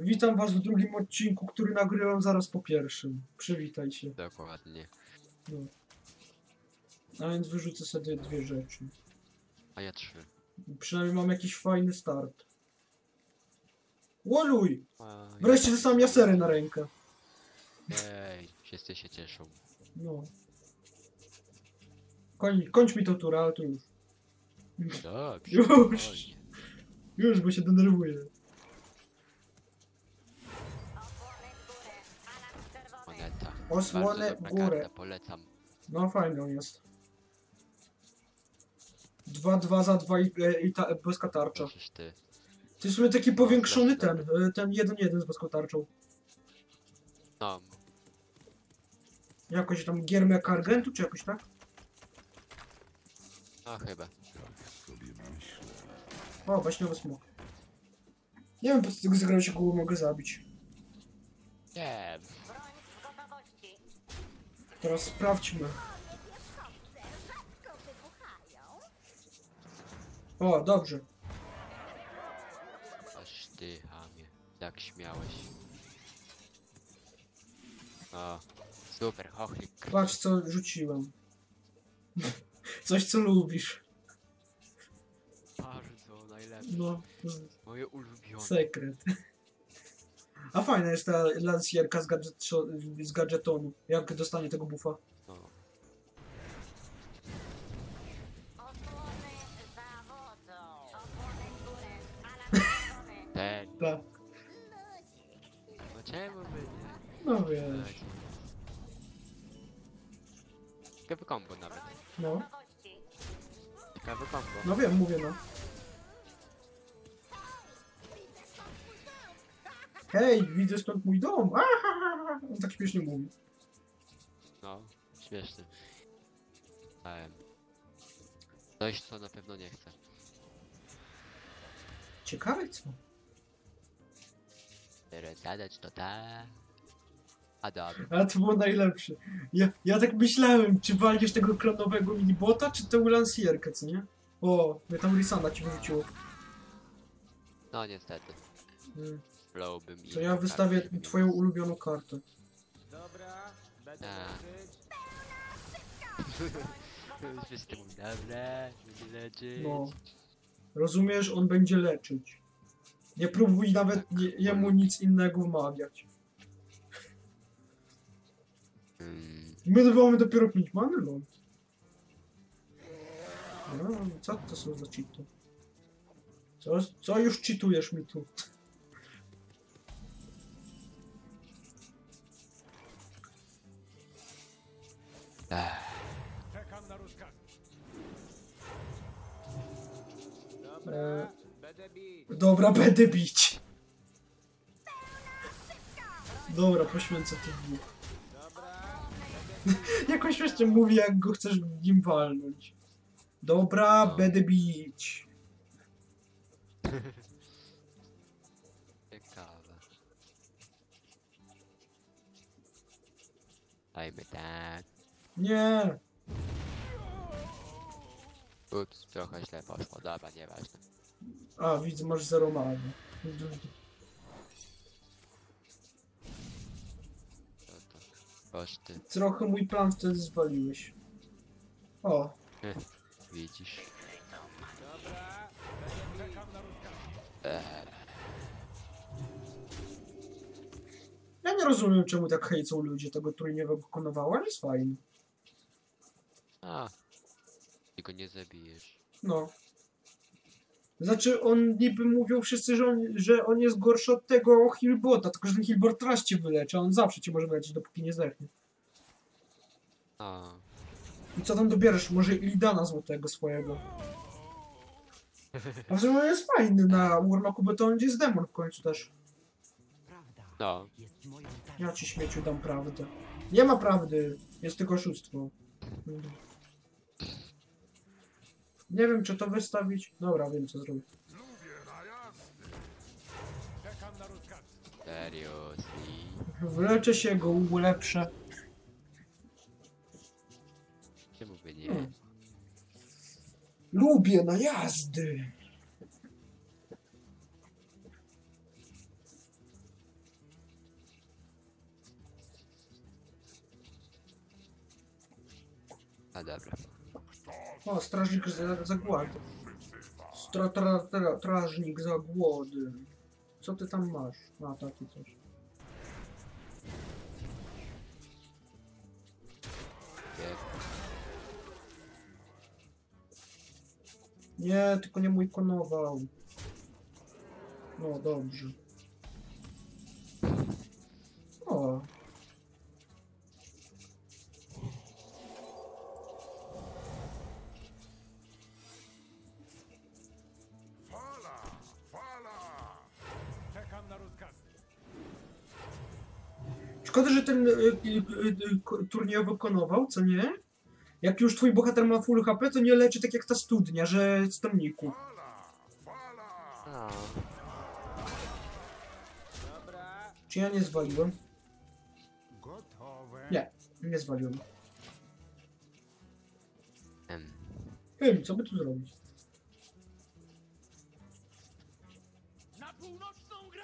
Witam was w drugim odcinku, który nagrywam zaraz po pierwszym. Przywitaj się. Dokładnie. No. A więc wyrzucę sobie dwie rzeczy. A ja trzy. Przynajmniej mam jakiś fajny start. Łoluj! A, Wreszcie dostałem jasery na rękę. Ej, wszyscy się cieszą. No. Koń, kończ mi tą turę, ale to już. Dobrze. Już. spokojnie. Już, bo się denerwuję. Osłonę dobra górę. karta, polecam. No fajny on jest. 2-2 za 2 i, e, i ta boska tarcza. Przecież ty. To jest w sumie taki powiększony ten, e, ten 1-1 z boską tarczą. No, Jakoś tam giermę Argentu, czy jakoś tak? no chyba. O, baśniowy smok. Nie wiem, po co tego zagrałem się kogo mogę zabić. Nie, Teraz sprawdźmy. O, dobrze. aż ty, hamie. Jak śmiałeś. O, super, chochlik. Patrz, co rzuciłem. Coś, co lubisz. Bardzo najlepsze. No, Moje ulubione. sekret. A fajna jest ta lansjerka z, gadżet, z gadżetonu. Jak dostanie tego buffa. No. Ten. Tak. No czemu by nie? No wiesz. Ciekawe combo nawet. No, Ciekawe combo. no wiem, mówię no. Hej, widzę stąd mój dom. On tak śmiesznie mówi. No, śmieszny. Um, coś, co na pewno nie chcę. Ciekawe co? Teraz zadać to tak. A dobra. Ale to było najlepsze. Ja, ja tak myślałem, czy walniesz tego klonowego minibota, czy tę lansjerkę, co nie? O, mnie tam Risana ci wyrzuciło. No niestety. Mm. To ja wystawię twoją ulubioną kartę. Dobra, będę leczyć. Wszyscy mówią, dobra, będzie leczyć. No. Rozumiesz? On będzie leczyć. Nie próbuj nawet nie, jemu nic innego wmawiać. Mm, My mamy dopiero 5 many, lol. No, co to są za cheaty? Co, co już cheatujesz mi tu? E. Dobra, będę bić. Dobra, poświęcę tych dwóch. Jakoś jeszcze mówi, jak go chcesz nim walnąć. Dobra, będę bić. ciekawe. Dajmy tak. Nie. Ups, trochę źle poszło, dobra, nieważne. A, widzę, masz zero many. To to. Koszty, Trochę mój plan wtedy zwaliłeś. O, widzisz. Ech, ja nie rozumiem, czemu tak hejcą ludzie tego trójniego wykonywało, ale jest fajny. a. Ty go nie zabijesz. No. Znaczy, on niby mówią wszyscy, że on, że on jest gorszy od tego Hillbota, tylko że ten Hillbot raz cię wyleczy, a on zawsze cię może wyleczyć, dopóki nie zdechnie. A. I co tam dobierasz? Może Ilidana złotego swojego. A w sumie on jest fajny na Warlocku, bo to on jest demon w końcu też. No, Ja ci śmieciu dam prawdę. Nie ma prawdy, jest tylko oszustwo. Nie wiem, czy to wystawić. Dobra, wiem co zrobię. Serio, Wleczę się go, ulepszę. Czemu by nie? Hmm. Lubię najazdy! A dobra. O, strażnik za, zagłady. Stra, tra, tra, strażnik zagłody. Co ty tam masz? A, takie coś. Nie, tylko nie mój konował. No, dobrze. Y, y, turniejowy konował, co nie? Jak już twój bohater ma full HP, to nie leczy tak jak ta studnia, że z tomniku. Czy ja nie zwaliłem? Nie. Nie zwaliłem. em. Wiem, co by tu zrobić?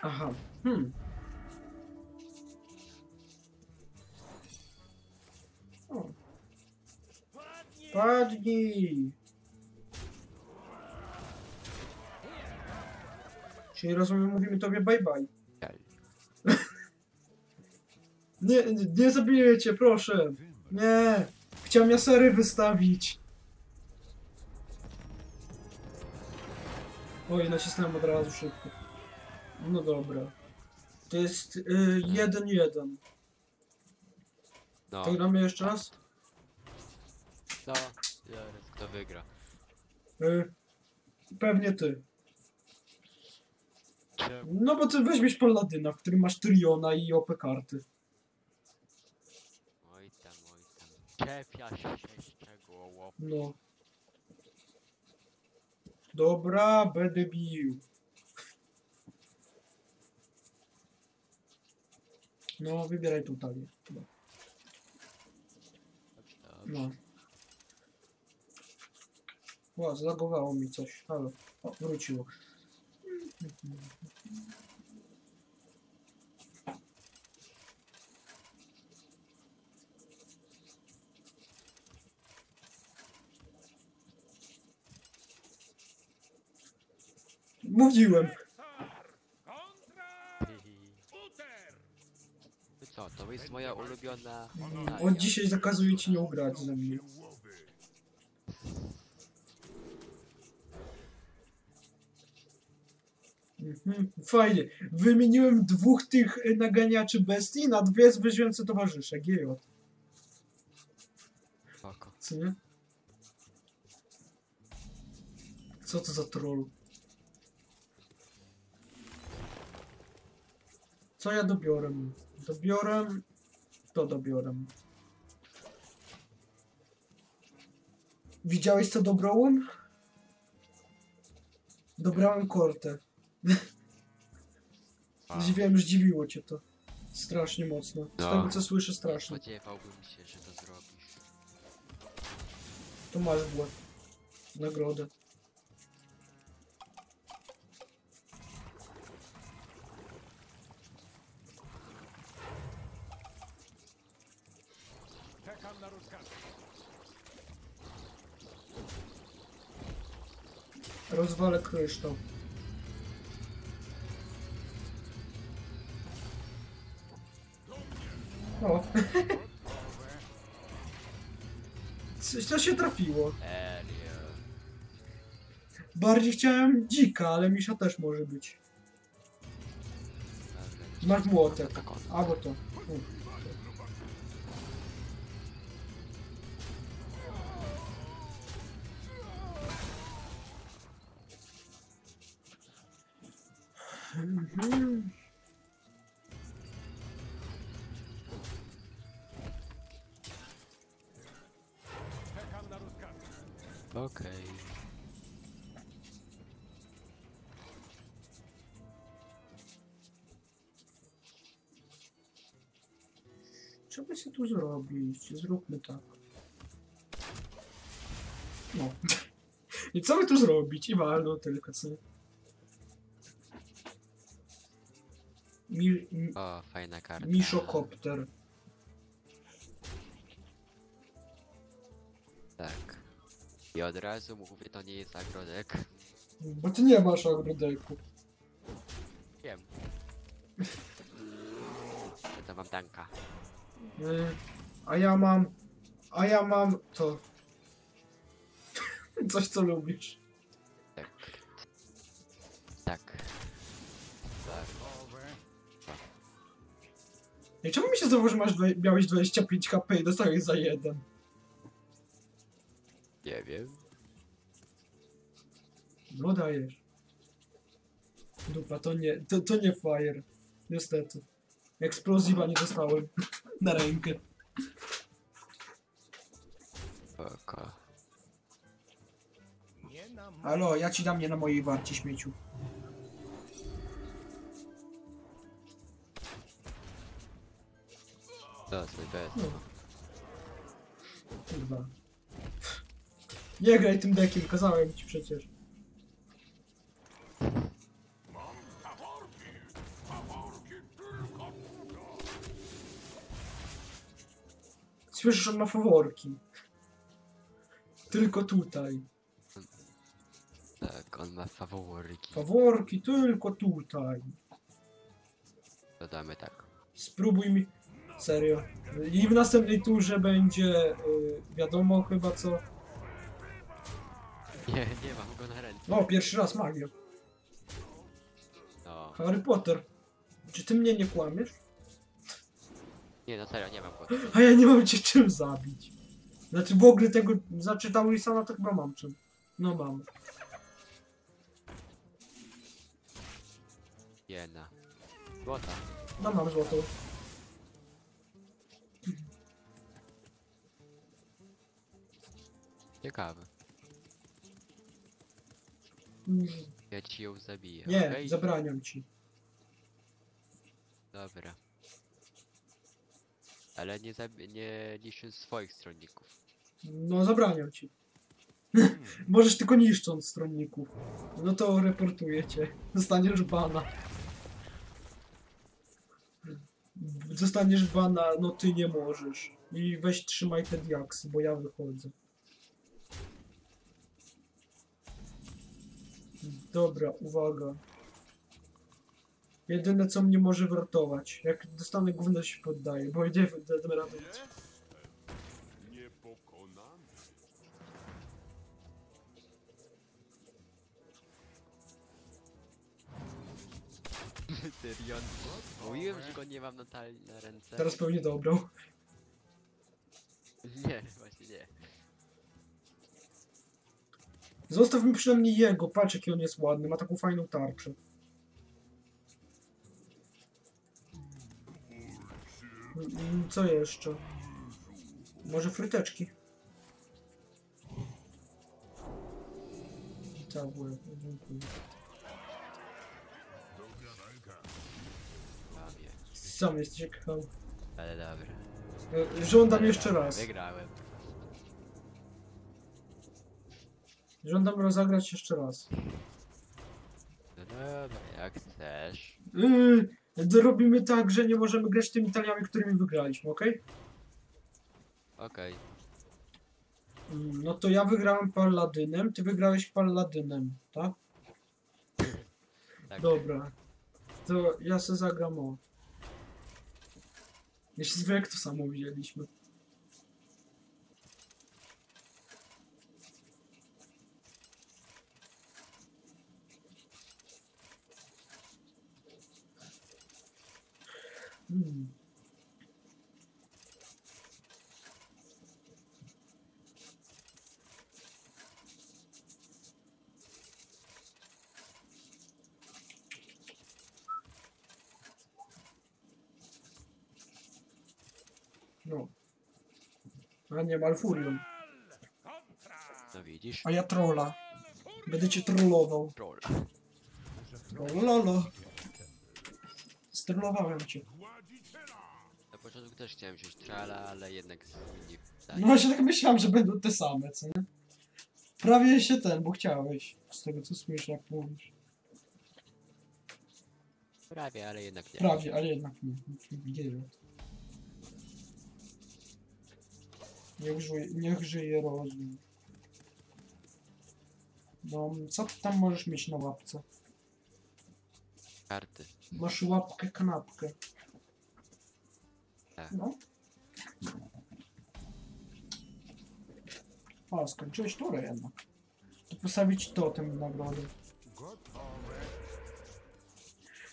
Aha. Hmm. Padnij! Czyli rozumiem, mówimy tobie bye bye. Nie, nie, nie zabiję cię, proszę. Nie. Chciałem jasery wystawić. Oj, nacisnąłem od razu szybko. No dobra. To jest y, 1-1. No, To gramy jeszcze raz? No, zaraz kto wygra. Y, pewnie ty. Czemu? No bo ty weźmiesz Paladyna, w którym masz Triona i OP karty. Oj tam, oj tam. Czepia się szczegółowo. No. Dobra, będę bił. No, wybieraj tutaj. No. Dobrze, dobrze. no. Ła, zlagowało mi coś. Halo. O, wróciło. Mówiłem. Co, to jest moja ulubiona... Od dzisiaj zakazuję ci nie ugrać ze mnie. Fajnie. Wymieniłem dwóch tych y, naganiaczy bestii na dwie zwierzęce towarzysze. GJ. Spoko. Co nie? Co to za troll? Co ja dobiorę? Dobiorę... To dobiorę. Widziałeś co dobrałem? Dobrałem kortę. A, Wiem, zdziwiło cię to. Strasznie mocno. Z No. tego co słyszę strasznie. Spodziewałbym się, że to zrobisz. To masz w łeb. Nagrodę. Czekam na O. Coś się trafiło. Bardziej chciałem dzika, ale misza też może być. Masz młotek. Albo to. U. Mhm. Co by się tu zrobić? Zróbmy tak. No. I co by tu zrobić? I walno tylko, co? Mi, mi, O, fajna karta. Mishokopter. Tak. I od razu mówię, to nie jest agrodek. Bo ty nie masz agrodeku. Wiem. Ja to mam tanka. Y, A ja mam... A ja mam to... Coś, co lubisz. Tak. Tak. Tak. I czemu mi się zdawało, że masz dwa, miałeś 25 kp i dostałeś za jeden? Nie wiem. No dajesz. Dupa, to nie, to, to nie fire. Niestety. Eksploziva nie dostałem na rękę. M- Halo, ja ci dam nie na mojej warcie śmieciu. No. Kurwa. Nie graj tym dekiem, kazałem ci przecież. Słyszysz, on ma faworki. Tylko tutaj. Tak, on ma faworki. Faworki tylko tutaj. Dodamy tak. Spróbuj mi. Serio. I w następnej turze będzie y, wiadomo chyba co. Nie, nie mam go na ręce. No, pierwszy raz magia. No. Harry Potter. Czy ty mnie nie kłamiesz? Nie, no serio, nie mam go. A ja nie mam cię czym zabić. Znaczy w ogóle tego. Znaczy Taurisana to chyba mam czym. No mam. Jena. Złota. No mam złotą. Ciekawe. Mm, Ja ci ją zabiję. Nie, okej? zabraniam ci. Dobra. Ale nie, zabi- nie niszcząc swoich stronników. No zabraniam ci. Możesz tylko niszcząc stronników. No to reportuję cię. Dostaniesz bana. Zostaniesz bana, no ty nie możesz. I weź trzymaj te diaksy, bo ja wychodzę. Dobra, uwaga. Jedyne co mnie może wyratować. Jak dostanę gówno się poddaję, bo nie dam. Niepokonany. Tyrion. Mówiłem, że go nie mam na, na ręce. Teraz pewnie dobrał. Nie, właśnie nie. Zostaw mi przynajmniej jego, patrz jaki on jest ładny, ma taką fajną tarczę. Co jeszcze? Może fryteczki? Tak, były, dziękuję. Sam jesteś jak. Ale dobra. E, Żądam jeszcze raz. Wygrałem. Żądam rozegrać jeszcze raz. No dobra, jak chcesz. Yy, robimy tak, że nie możemy grać tymi taliami, którymi wygraliśmy, okej? Okej. Mm, No to ja wygrałem Palladynem, ty wygrałeś Palladynem, tak? Tak. Dobra. To ja se zagram o. Jeśli zwykle to samo wzięliśmy. Hmm. No. A nie, Malfurion. Kontra! No widzisz? A ja trolla. Będę cię trollował. Troll. Lolo. Strollowałem cię. Też chciałem wziąć trala, ale jednak nie tak. No właśnie tak myślałem, że będą te same, co nie? Prawie się ten, bo chciałeś. Z tego co słyszę, jak mówisz. Prawie, ale jednak nie. Prawie, ale jednak nie. Nie wierzę. Niech żyje, niech żyje rozum. No, co ty tam możesz mieć na łapce? Karty. Masz łapkę kanapkę. Tak. No. O, skończyłeś turę jednak. To postawić totem w nagrodę.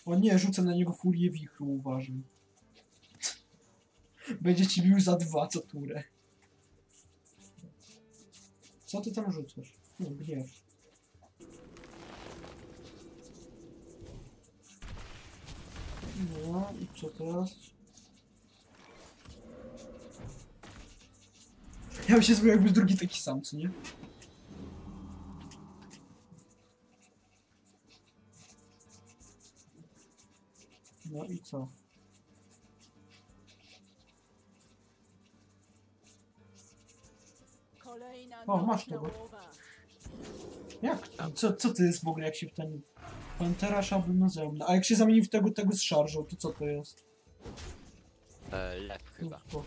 O nie, rzucę na niego furię wichru, uważaj. Będzie ci bił za dwa co turę. Co ty tam rzucasz? No, gniew. No i co teraz? Ja bym się zrobił jakby drugi taki sam, co nie? No i co? O, masz na tego. Jak? Co, co to jest w ogóle, jak się w ten... Pantera szablonozemna. A jak się zamieni w tego, tego z szarżą, to co to jest? E, lew chyba. No.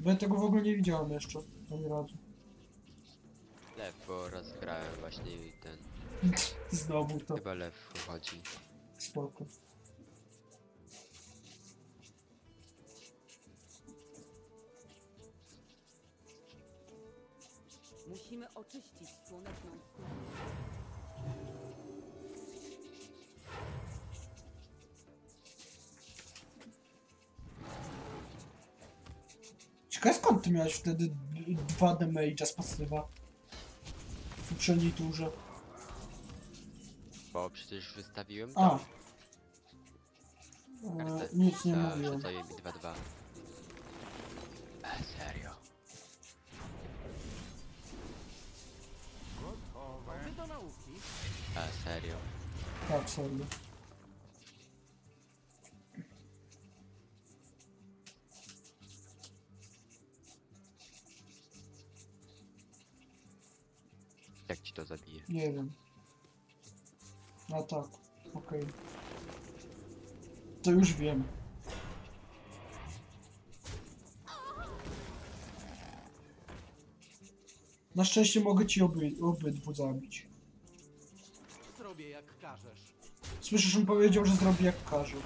Bo ja tego w ogóle nie widziałem jeszcze. Ani razu. Lew, bo raz grałem właśnie i ten. Znowu to. Chyba lew chodzi. Spoko. Musimy oczyścić słoneczną stronę. Ciekawe skąd ty miałeś wtedy dwa damage'a z pasywa? W poprzedniej turze. Bo przecież wystawiłem A. tam E, kartę. nic nie za mówiłem. rzucanie mi 2-2. E, serio. Gotowe. Wy do nauki. E, serio. Tak, serio. Nie wiem. A tak, okej. To już wiem. Na szczęście mogę ci oby, obydwu zabić. Zrobię jak każesz. Słyszysz, on powiedział, że zrobi jak każe.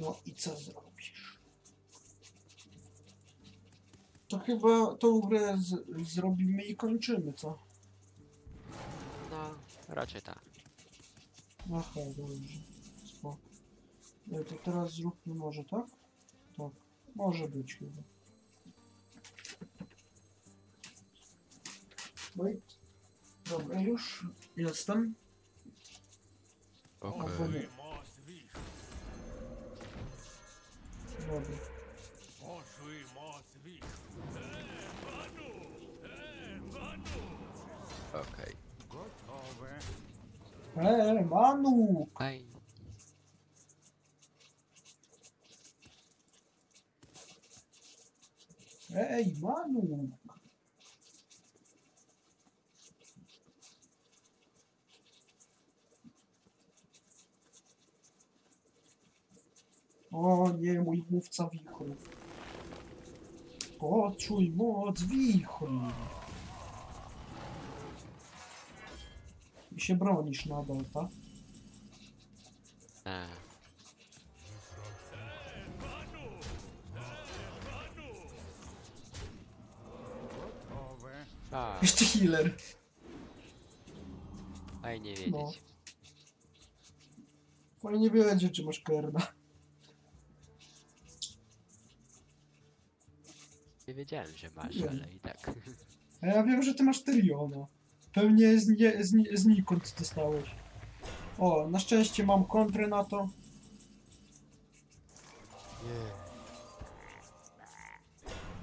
No i co zrobisz? To chyba tą grę z, zrobimy i kończymy, co? No, raczej tak. Aha, dobrze. Spoko. E, To teraz zróbmy może tak? Tak. Może być chyba. Wait. Dobra, już jestem. Okej. Albo Dobra. Poczuj moc wich. Okej. Gotowe. Eee, Manu! Aj. Ej, Manu! O nie, mój mówca wichru. Poczuj moc wichru. I się bronisz nadal, tak? E, Gotowe. a, Jeszcze healer. fajnie No. wiedzieć. Fajnie wiedzieć, czy masz kerna. Nie wiedziałem, że masz, Nie. ale i tak. A ja wiem, że ty masz Tyriona. Pewnie z, nie, z, ni- znikąd dostałeś. O, na szczęście mam kontrę na to.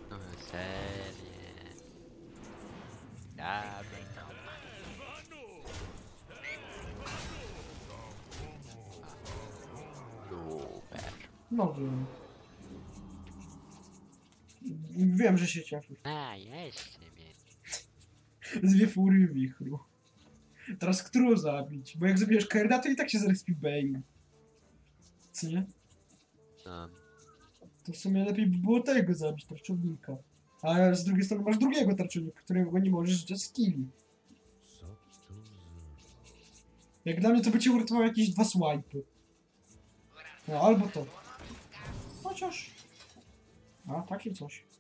No serio. Super. No wiem. Wiem, że się cieszysz. A, jeszcze mnie. Dwie fury wichru. Teraz którą zabić? Bo jak zabijesz Kerda, to i tak się zrespi Bane. Co nie? No. To w sumie lepiej by było tego zabić, tarczownika. A z drugiej strony masz drugiego tarczownika, którego nie możesz rzucać skilli. Jak dla mnie to by cię uratowało jakieś dwa swipy. No, albo to. Chociaż... A, takie coś.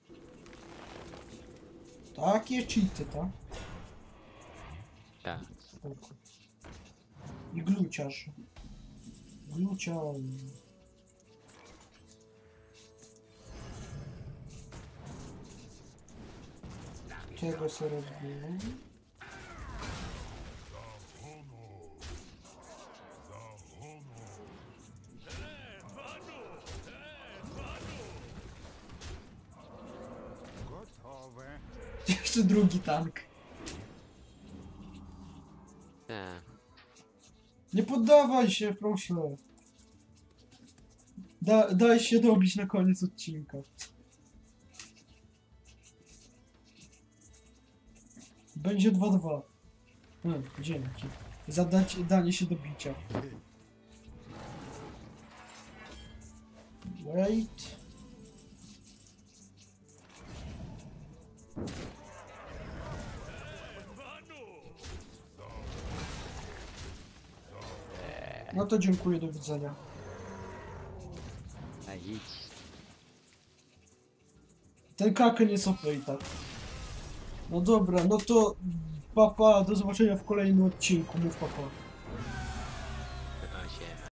Takie cheaty, tak? Tak. Spoko. I gluciarz. Gluciarz. Czego sobie robimy? Jeszcze drugi tank. Tak. Nie poddawaj się, proszę. Da, daj się dobić na koniec odcinka. Będzie 2-2. Hmm, dzięki. Za danie się do bicia. Wait. No to dziękuję, do widzenia. A idź. Ten kraken jest OP i tak. No dobra, no to papa, do zobaczenia w kolejnym odcinku, mów papa.